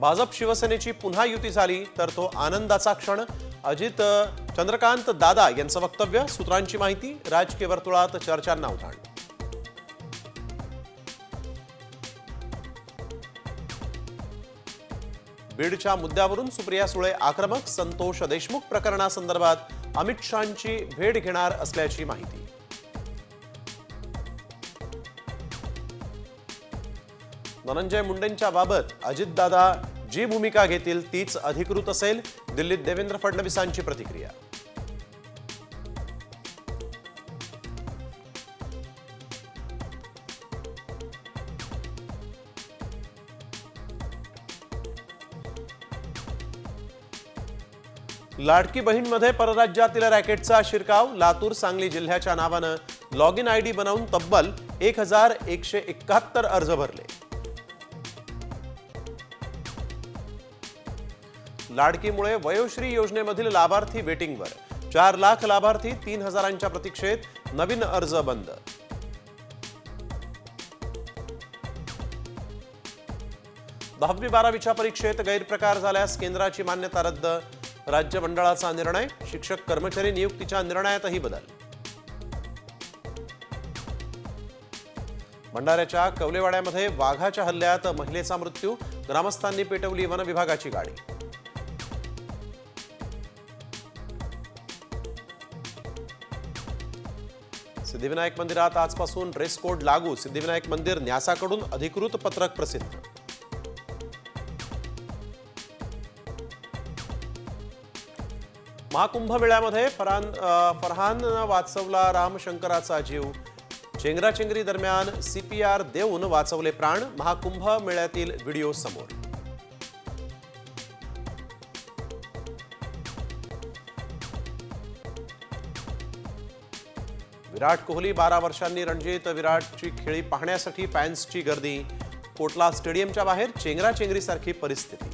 भाजप शिवसेनेची पुन्हा युती झाली तर तो आनंदाचा क्षण. अजित चंद्रकांत दादा यांचं वक्तव्य सूत्रांची माहिती राजकीय वर्तुळात चर्चांना उधाण बीडच्या मुद्द्यावरून सुप्रिया सुळे आक्रमक संतोष देशमुख प्रकरणासंदर्भात अमित शहांची भेट घेणार असल्याची माहिती. धनंजय मुंडेंच्या बाबत अजितदादा जी भूमिका घेतील तीच अधिकृत असेल. दिल्लीत देवेंद्र फडणवीसांची प्रतिक्रिया. लाडकी बहीणमध्ये परराज्यातील रॅकेटचा शिरकाव लातूर सांगली जिल्ह्याच्या नावानं लॉग इन आय डी बनवून तब्बल एक हजार एकशे एकाहत्तर अर्ज भरले. लाडकीमुळे वयोश्री योजनेमधील लाभार्थी वेटिंगवर. चार लाख लाभार्थी तीन हजारांच्या प्रतीक्षेत नवीन अर्ज बंद. दहावी बारावीच्या परीक्षेत गैरप्रकार झाल्यास केंद्राची मान्यता रद्द. राज्य मंडळाचा निर्णय शिक्षक कर्मचारी नियुक्तीच्या निर्णयातही बदल. भंडाऱ्याच्या कवलेवाड्यामध्ये वाघाच्या हल्ल्यात महिलेचा मृत्यू ग्रामस्थांनी पेटवली वन विभागाची गाडी. सिद्धिविनायक मंदिरात आजपासून ड्रेस कोड लागू. सिद्धिविनायक मंदिर न्यासाकडून अधिकृत पत्रक प्रसिद्ध. महाकुंभ मेळ्यामध्ये फरहान फरहान वाचवला रामशंकराचा जीव. चेंगराचेंगरी दरम्यान सीपीआर देऊन वाचवले प्राण. महाकुंभ मेळ्यातील व्हिडिओ समोर. विराट कोहली बारा वर्षांनी रणजित विराटची खेळी पाहण्यासाठी फॅन्सची गर्दी. कोटला स्टेडियमच्या बाहेर चेंगराचेंगरीसारखी परिस्थिती.